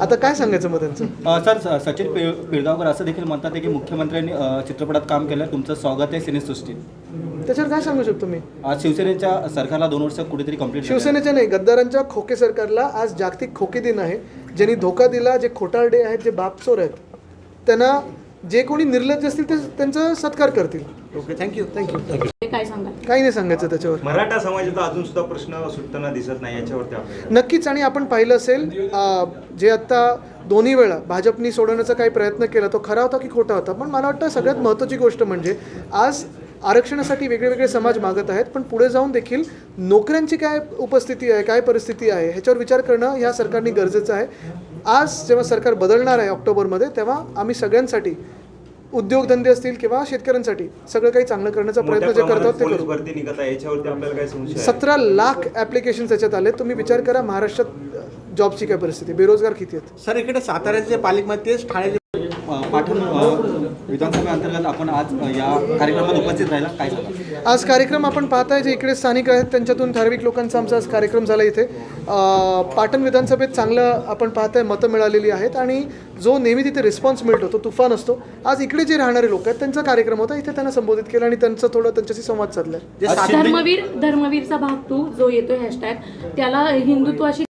आता काय सांगायचं मग त्यांचं? सर स- सचिन पिळ पिळगावकर असं देखील म्हणतात आहे की मुख्यमंत्र्यांनी अ, चित्रपटात काम केलं तुमचं स्वागत आहे सिनेसृष्टीत त्याच्यावर काय सांगू शकतो मी? आज शिवसेनेच्या सरकारला दोन वर्ष कुठेतरी कंप्लीट शिवसेनेच्या नाही गद्दारांच्या खोके सरकारला आज जागतिक खोके दिन आहे. ज्यांनी धोका दिला जे खोटारडे आहेत जे बापचोर आहेत त्यांना जे कोणी निर्लज्ज असतील ते त्यांचा सत्कार करतील. ओके थँक्यू थँक्यू ते काय सांगाल? काही नाही सांगायचं त्याच्यावर. मराठा समाजाचा अजून सुद्धा प्रश्न सुटताना दिसत नाही याच्यावरती आपल्याला नक्कीच आणि आपण पाहिलं असेल जे आत्ता दोन्ही वेळा भाजपनी सोडवण्याचा काही प्रयत्न केला तो खरा होता की खोटा होता? पण मला वाटतं सगळ्यात महत्त्वाची गोष्ट म्हणजे आज आरक्षणासाठी वेगळे वेगळे समाज मागत आहेत पण पुढे जाऊन देखील नोकऱ्यांची काय उपस्थिती आहे काय परिस्थिती आहे ह्याच्यावर विचार करणं ह्या सरकारने गरजेचं आहे. आज जेव्हा सरकार बदलणार आहे ऑक्टोबरमध्ये तेव्हा आम्ही सगळ्यांसाठी उद्योगधंदे असतील किंवा शेतकऱ्यांसाठी सगळं काही चांगलं करण्याचा प्रयत्न जे करतो प्रमाणात ते पोलीस करू. भरती निघत आहे याच्यावरती आपल्याला काय संशय आहे? सतरा लाख ॲप्लिकेशन त्याच्यात आले. तुम्ही विचार करा महाराष्ट्रात जॉबची काय परिस्थिती आहे, बेरोजगार किती आहेत? सर इकडे साताऱ्याचे पालिकेमध्ये तेच ठाणे अ, पाटण अ, विधानसभेअंतर्गत आपण आज या कार्यक्रमात उपस्थित राहिला. काय सांगा आज कार्यक्रम आपण पाहताय जे इकडे स्थानिक आहेत त्यांच्यातून ठराविक लोकांचा आमचा आज कार्यक्रम झाला इथे. पाटण विधानसभेत चांगलं आपण पाहताय मतं मिळालेली आहेत आणि जो नेहमी तिथे रिस्पॉन्स मिळतो तो तुफान असतो. आज इकडे जे राहणारे लोक आहेत त्यांचा कार्यक्रम होता इथे त्यांना संबोधित केलं आणि त्यांचं थोडं त्यांच्याशी संवाद शिंदे- धर्मवीर धर्मवीरचा भाग टू जो येतोय हॅशटॅग त्याला हिंदुत्वाशी